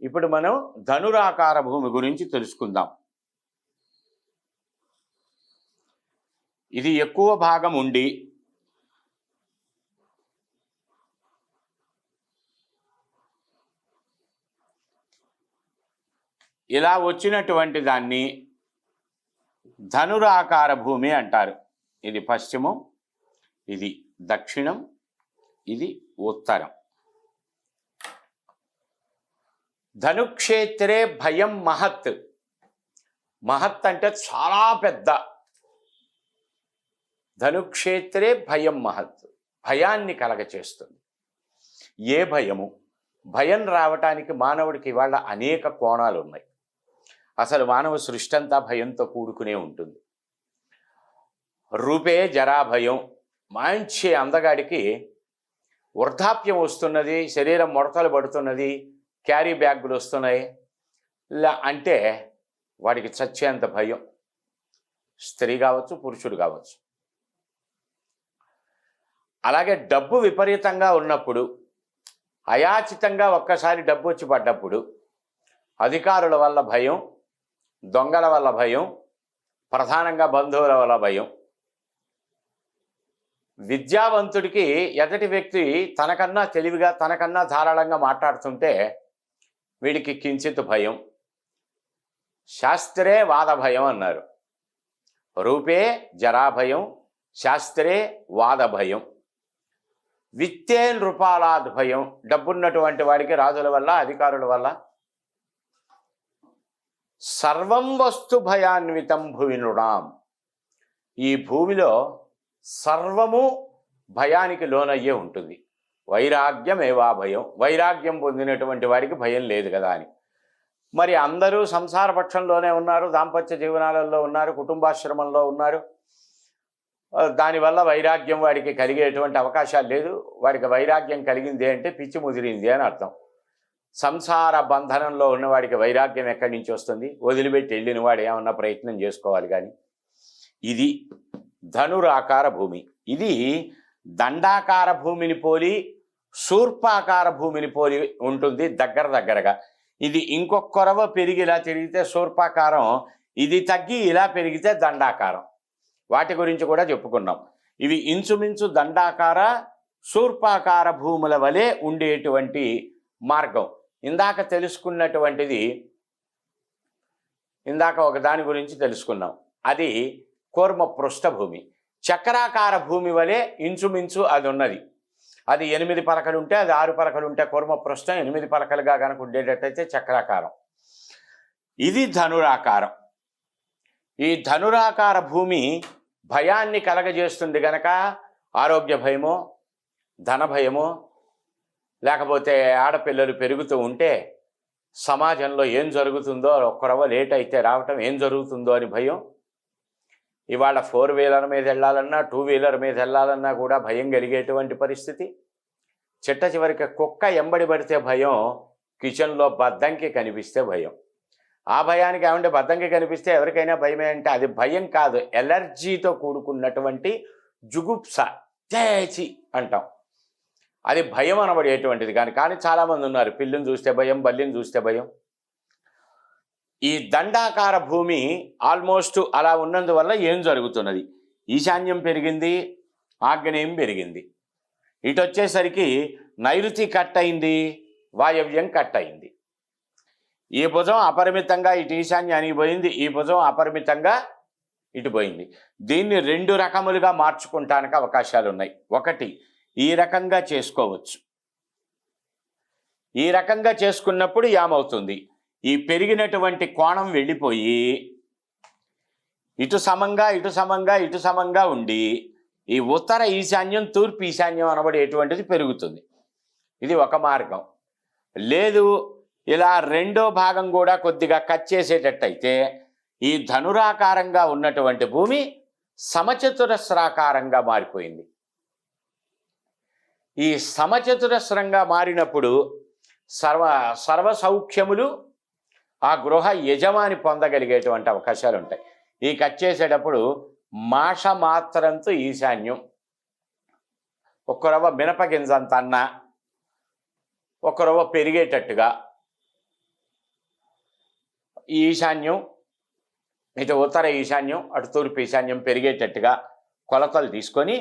ఇప్పుడు మనం ధనురాకార భూమి గురించి తెలుసుకుందాం. ఇది ఎక్కువ భాగం ఉండి ఇలా వచ్చినటువంటి దాన్ని ధనురాకార భూమి అంటారు. ఇది పశ్చిమం ఇది దక్షిణం ఇది ఉత్తరం. ధనుక్షేత్రే భయం మహత్. మహత్ అంటే చాలా పెద్ద. ధనుక్షేత్రే భయం మహత్. భయాన్ని కలగచేస్తుంది. ఏ భయము? భయం రావటానికి మానవుడికి ఇవాళ అనేక కోణాలు ఉన్నాయి అసలు మానవ సృష్టి అంతా భయంతో కూడుకునే ఉంటుంది. రూపే జరాభయం మంచి అందగాడికి వృద్ధాప్యం వస్తున్నది శరీరం ముడతలు పడుతున్నది క్యారీ బ్యాగులు వస్తున్నాయి. అంటే వాడికి చచ్చేంత భయం. స్త్రీ కావచ్చు పురుషుడు కావచ్చు. అలాగే డబ్బు విపరీతంగా ఉన్నప్పుడు అయాచితంగా ఒక్కసారి డబ్బు వచ్చి పడ్డప్పుడు అధికారుల వల్ల భయం దొంగల వల్ల భయం ప్రధానంగా బంధువుల వల్ల భయం. విద్యావంతుడికి ఎదటి వ్యక్తి తనకన్నా తెలివిగా తనకన్నా ధారాళంగా మాట్లాడుతుంటే వీడికి కించిత్ భయం. శాస్త్రే వాద భయం అన్నారు. రూపే జరాభయం శాస్త్రే వాద భయం. విత్తే నృపాలాద్ భయం డబ్బున్నటువంటి వాడికి రాజుల వల్ల అధికారుల వల్ల. సర్వం వస్తు భయాన్వితం భువి నృణాం ఈ భూమిలో సర్వము భయానికి లోనయ్యే ఉంటుంది. వైరాగ్యమేవా భయం? వైరాగ్యం పొందినటువంటి వాడికి భయం లేదు కదా అని. మరి అందరూ సంసార పక్షంలోనే ఉన్నారు దాంపత్య జీవనాలలో ఉన్నారు కుటుంబాశ్రమంలో ఉన్నారు. దానివల్ల వైరాగ్యం వాడికి కలిగేటువంటి అవకాశాలు లేదు. వాడికి వైరాగ్యం కలిగింది అంటే పిచ్చి ముదిరింది అని అర్థం. సంసార బంధనంలో ఉన్నవాడికి వైరాగ్యం ఎక్కడి నుంచి వస్తుంది? వదిలిపెట్టి వెళ్ళిన వాడు ఏమన్నా ప్రయత్నం చేసుకోవాలి కానీ. ఇది ధనురాకార భూమి. ఇది దండాకార భూమిని పోలి శూర్పాకార భూమిని పోలి ఉంటుంది దగ్గర దగ్గరగా. ఇది ఇంకొక కొరవ పెరిగి ఇలా తిరిగితే శూర్పాకారం ఇది తగ్గి ఇలా పెరిగితే దండాకారం. వాటి గురించి కూడా చెప్పుకున్నాం. ఇవి ఇంచుమించు దండాకార శూర్పాకార భూముల వలె ఉండేటువంటి మార్గం. ఇందాక తెలుసుకున్నటువంటిది ఇందాక ఒక దాని గురించి తెలుసుకున్నాం. అది కూర్మ పృష్ఠభూమి. చక్రాకార భూమి వలె ఇంచుమించు అది ఉన్నది. అది ఎనిమిది పలకలు ఉంటే అది ఆరు పలకలు ఉంటే కూర్మ పృష్ఠం ఎనిమిది పలకలుగా కనుక ఉండేటట్టయితే చక్రాకారం. ఇది ధనురాకారం. ఈ ధనురాకార భూమి భయాన్ని కలగజేస్తుంది గనక ఆరోగ్య భయమో ధన భయమో లేకపోతే ఆడపిల్లలు పెరుగుతూ ఉంటే సమాజంలో ఏం జరుగుతుందో ఒక్కరవ లేట్ అయితే రావటం ఏం జరుగుతుందో అని భయం. ఇవాళ ఫోర్ వీలర్ మీద వెళ్ళాలన్నా టూ వీలర్ మీద వెళ్ళాలన్నా కూడా భయం కలిగేటువంటి పరిస్థితి. చిట్ట చివరికి కుక్క ఎంబడి పడితే భయం కిచెన్లో బద్దంకి కనిపిస్తే భయం. ఆ భయానికి ఏమంటే బద్దంకి కనిపిస్తే ఎవరికైనా భయమే అంటే అది భయం కాదు ఎలర్జీతో కూడుకున్నటువంటి జుగుప్స తేచి అంటాం. అది భయం అనబడేటువంటిది కానీ కానీ చాలామంది ఉన్నారు పిల్లిని చూస్తే భయం బల్లిని చూస్తే భయం. ఈ దండాకార భూమి ఆల్మోస్ట్ అలా ఉన్నందువల్ల ఏం జరుగుతున్నది? ఈశాన్యం పెరిగింది ఆగ్నేయం పెరిగింది. ఇటు వచ్చేసరికి నైరుతి కట్ అయింది వాయవ్యం కట్ అయింది. ఈ భుజం అపరిమితంగా ఇటు ఈశాన్యానికి పోయింది ఈ భుజం అపరిమితంగా ఇటు పోయింది. దీన్ని రెండు రకములుగా మార్చుకుంటానికి అవకాశాలు ఉన్నాయి ఒకటి ఈ రకంగా చేసుకోవచ్చు. ఈ రకంగా చేసుకున్నప్పుడు యామవుతుంది ఈ పెరిగినటువంటి కోణం వెళ్ళిపోయి ఇటు సమంగా ఇటు సమంగా ఇటు సమంగా ఉండి ఈ ఉత్తర ఈశాన్యం తూర్పు ఈశాన్యం అనబడేటువంటిది పెరుగుతుంది. ఇది ఒక మార్గం. లేదు ఇలా రెండో భాగం కూడా కొద్దిగా కట్ చేసేటట్టయితే ఈ ధనురాకారంగా ఉన్నటువంటి భూమి సమచతురస్రాకారంగా మారిపోయింది. ఈ సమచతురస్రంగా మారినప్పుడు సర్వ సర్వసౌఖ్యములు ఆ గృహ యజమాని పొందగలిగేటువంటి అవకాశాలు ఉంటాయి ఈ కట్ చేసేటప్పుడు మాష మాత్రంతో ఈశాన్యం. ఒక్క రవ్వ మినప గింజంత అన్న ఒక రవ్వ పెరిగేటట్టుగా ఈశాన్యం ఇటు ఉత్తర ఈశాన్యం అటు తూర్పు ఈశాన్యం పెరిగేటట్టుగా కొలతలు తీసుకొని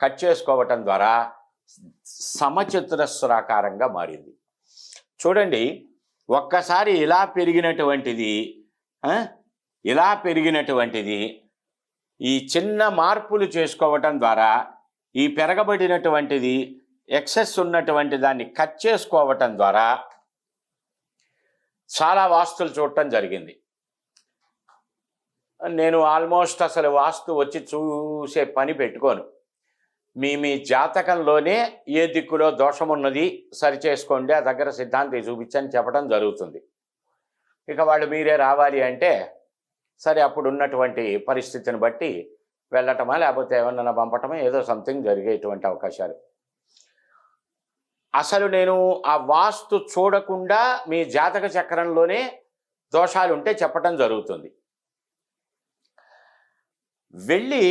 కట్ చేసుకోవటం ద్వారా సమచతురస్రాకారంగా మారింది. చూడండి ఒక్కసారి ఇలా పెరిగినటువంటిది ఇలా పెరిగినటువంటిది ఈ చిన్న మార్పులు చేసుకోవటం ద్వారా ఈ పెరగబడినటువంటిది ఎక్సెస్ ఉన్నటువంటి దాన్ని కట్ చేసుకోవటం ద్వారా చాలా వాస్తులు చూడటం జరిగింది. నేను ఆల్మోస్ట్ అసలు వాస్తు వచ్చి చూసే పని పెట్టుకోను. మీ మీ జాతకంలోనే ఏ దిక్కులో దోషం ఉన్నది సరి చేసుకోండి ఆ దగ్గర సిద్ధాంతి చూపించని చెప్పడం జరుగుతుంది. ఇక వాళ్ళు మీరే రావాలి అంటే సరే అప్పుడు ఉన్నటువంటి పరిస్థితిని బట్టి వెళ్ళటమా లేకపోతే ఏమన్నా పంపటమా ఏదో సంథింగ్ జరిగేటువంటి అవకాశాలు. అసలు నేను ఆ వాస్తు చూడకుండా మీ జాతక చక్రంలోనే దోషాలు ఉంటే చెప్పటం జరుగుతుంది. వెళ్ళి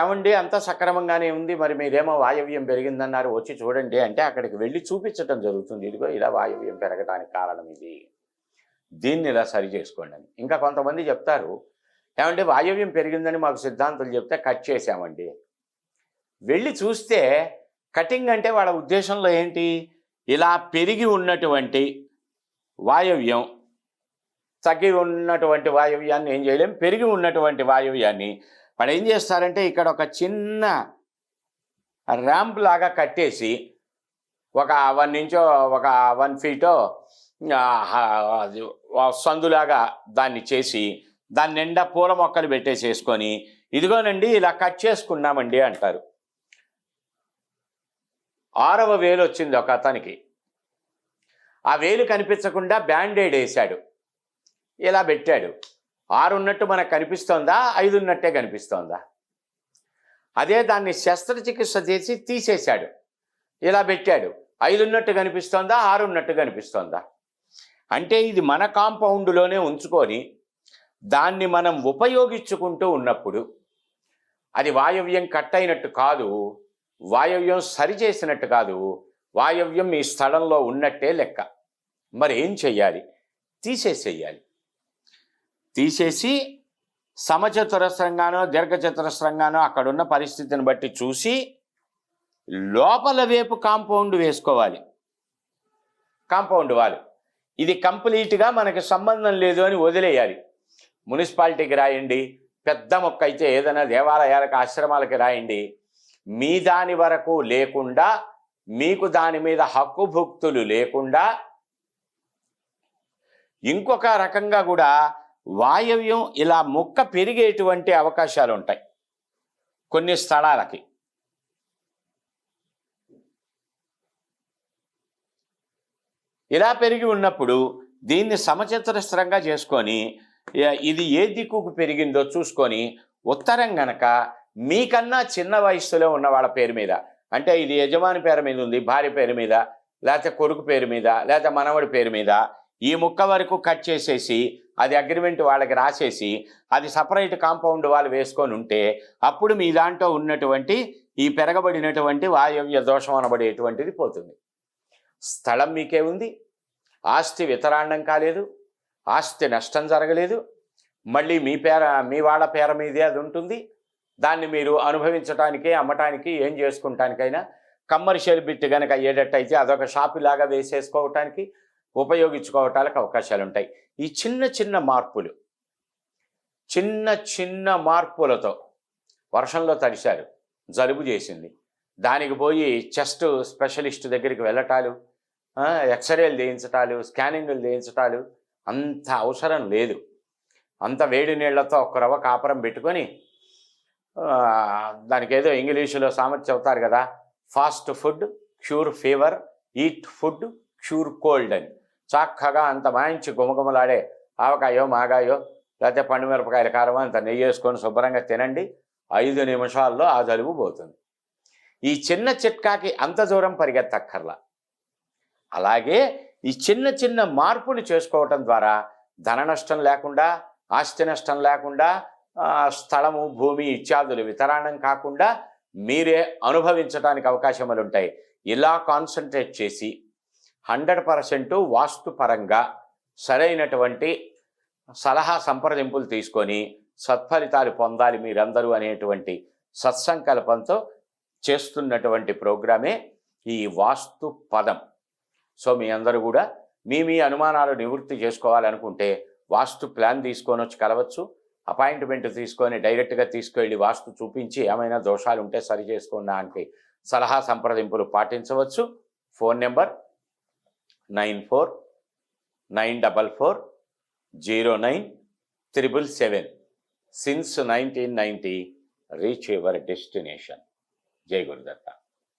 ఏమండి అంతా సక్రమంగానే ఉంది మరి మీరేమో వాయవ్యం పెరిగిందన్నారు వచ్చి చూడండి అంటే అక్కడికి వెళ్ళి చూపించటం జరుగుతుంది. ఇదిగో ఇలా వాయవ్యం పెరగడానికి కారణం ఇది. దీన్ని ఇలా సరి చేసుకోండి అని. ఇంకా కొంతమంది చెప్తారు ఏమంటే వాయవ్యం పెరిగిందని మాకు సిద్ధాంతులు చెప్తే కట్ చేసామండి వెళ్ళి చూస్తే కటింగ్ అంటే వాళ్ళ ఉద్దేశంలో ఏంటి? ఇలా పెరిగి ఉన్నటువంటి వాయవ్యం తగ్గి ఉన్నటువంటి వాయవ్యాన్ని ఏం చేయలేం పెరిగి ఉన్నటువంటి వాయవ్యాన్ని వాళ్ళు ఏం చేస్తారంటే ఇక్కడ ఒక చిన్న ర్యాంప్ లాగా కట్టేసి ఒక వన్ ఇంచో ఒక వన్ ఫీటో సందులాగా దాన్ని చేసి దాని నిండా పూల మొక్కలు పెట్టేసేసుకొని ఇదిగోనండి ఇలా కట్ చేసుకున్నామండి అంటారు. ఆరవ వేలు వచ్చింది ఒక అతనికి. ఆ వేలు కనిపించకుండా బ్యాండేడ్ వేశాడు ఇలా పెట్టాడు. ఆరు ఉన్నట్టు మనకు కనిపిస్తోందా? ఐదు ఉన్నట్టే కనిపిస్తోందా? అదే దాన్ని శస్త్రచికిత్స చేసి తీసేశాడు. ఇలా పెట్టాడు. ఐదు ఉన్నట్టు కనిపిస్తోందా? ఆరు ఉన్నట్టు కనిపిస్తోందా? అంటే ఇది మన కాంపౌండ్లోనే ఉంచుకొని దాన్ని మనం ఉపయోగించుకుంటూ ఉన్నప్పుడు అది వాయవ్యం కట్ అయినట్టు కాదు వాయవ్యం సరిచేసినట్టు కాదు వాయవ్యం ఈ స్థలంలో ఉన్నట్టే లెక్క. మరి ఏం చెయ్యాలి? తీసేసేయాలి. తీసేసి సమచతురస్రంగానో దీర్ఘచతురస్రంగానో అక్కడున్న పరిస్థితిని బట్టి చూసి లోపల వైపు కాంపౌండ్ వేసుకోవాలి. కాంపౌండ్ వాళ్ళు ఇది కంప్లీట్గా మనకి సంబంధం లేదు అని వదిలేయాలి. మున్సిపాలిటీకి రాయండి. పెద్ద మొక్క అయితే ఏదైనా దేవాలయాలకు ఆశ్రమాలకి రాయండి. మీ దాని వరకు లేకుండా మీకు దాని మీద హక్కు భుక్తులు లేకుండా ఇంకొక రకంగా కూడా వాయవ్యం ఇలా మొక్క పెరిగేటువంటి అవకాశాలు ఉంటాయి కొన్ని స్థలాలకి. ఇలా పెరిగి ఉన్నప్పుడు దీన్ని సమచతురస్రంగా చేసుకొని ఇది ఏ దిక్కుకు పెరిగిందో చూసుకొని ఉత్తరం గనక మీకన్నా చిన్న వయస్సులో ఉన్న వాళ్ళ పేరు మీద అంటే ఇది యజమాని పేరు మీద ఉంది భార్య పేరు మీద లేకపోతే కొడుకు పేరు మీద లేకపోతే మనవడి పేరు మీద ఈ ముక్క వరకు కట్ చేసేసి అది అగ్రిమెంట్ వాళ్ళకి రాసేసి అది సపరేట్ కాంపౌండ్ వాళ్ళు వేసుకొని ఉంటే అప్పుడు మీ దాంట్లో ఉన్నటువంటి ఈ పెరగబడినటువంటి వాయవ్య దోషం అనబడేటువంటిది పోతుంది. స్థలం మీకే ఉంది ఆస్తి వితరాండం కాలేదు ఆస్తి నష్టం జరగలేదు మళ్ళీ మీ పేర మీ వాళ్ళ పేర మీదే అది ఉంటుంది. దాన్ని మీరు అనుభవించటానికి అమ్మటానికి ఏం చేసుకుంటానికైనా కమర్షియల్ బిట్ కనుక అయ్యేటట్టయితే అదొక షాపు లాగా వేసేసుకోవటానికి ఉపయోగించుకోవటానికి అవకాశాలు ఉంటాయి ఈ చిన్న చిన్న మార్పులు చిన్న చిన్న మార్పులతో వర్షంలో తడిశారు జలుబు చేసింది. దానికి పోయి చెస్ట్ స్పెషలిస్ట్ దగ్గరికి వెళ్ళటాలు ఎక్స్రేలు చేయించటాలు స్కానింగ్లు చేయించటాలు అంత అవసరం లేదు. అంత వేడి నీళ్ళతో ఒక రవ్వ కాపురం పెట్టుకొని దానికి ఏదో ఇంగ్లీషులో సామర్థ్యం చెబుతారు కదా fast food cure fever eat food cure cold అని. చక్కగా అంత మంచి గుమగుమలాడే ఆవకాయో మాగాయో లేకపోతే పండు మిరపకాయల కారం అంత నెయ్యి వేసుకొని శుభ్రంగా తినండి. ఐదు నిమిషాల్లో ఆ జలుబు పోతుంది. ఈ చిన్న చిట్కాకి అంత దూరం పరిగెత్తక్కర్లా. అలాగే ఈ చిన్న చిన్న మార్పులు చేసుకోవటం ద్వారా ధన నష్టం లేకుండా ఆస్తి నష్టం లేకుండా స్థలము భూమి ఇత్యాదులు వితరాణం కాకుండా మీరే అనుభవించడానికి అవకాశములు ఉంటాయి ఇలా కాన్సన్ట్రేట్ చేసి హండ్రెడ్ పర్సెంట్ వాస్తుపరంగా సరైనటువంటి సలహా సంప్రదింపులు తీసుకొని సత్ఫలితాలు పొందాలి మీరందరూ అనేటువంటి సత్సంకల్పంతో చేస్తున్నటువంటి ప్రోగ్రామే ఈ వాస్తు పదం. సో మీ అందరూ కూడా మీ మీ అనుమానాలు నివృత్తి చేసుకోవాలనుకుంటే వాస్తు ప్లాన్ తీసుకొని వచ్చి కలవచ్చు. అపాయింట్మెంట్ తీసుకొని డైరెక్ట్గా తీసుకెళ్ళి వాస్తు చూపించి ఏమైనా దోషాలు ఉంటే సరి చేసుకోవడానికి సలహా సంప్రదింపులు పాటించవచ్చు. Phone number nine four nine double four zero nine triple seven. Since nineteen ninety reach your destination జై గురుదత్త.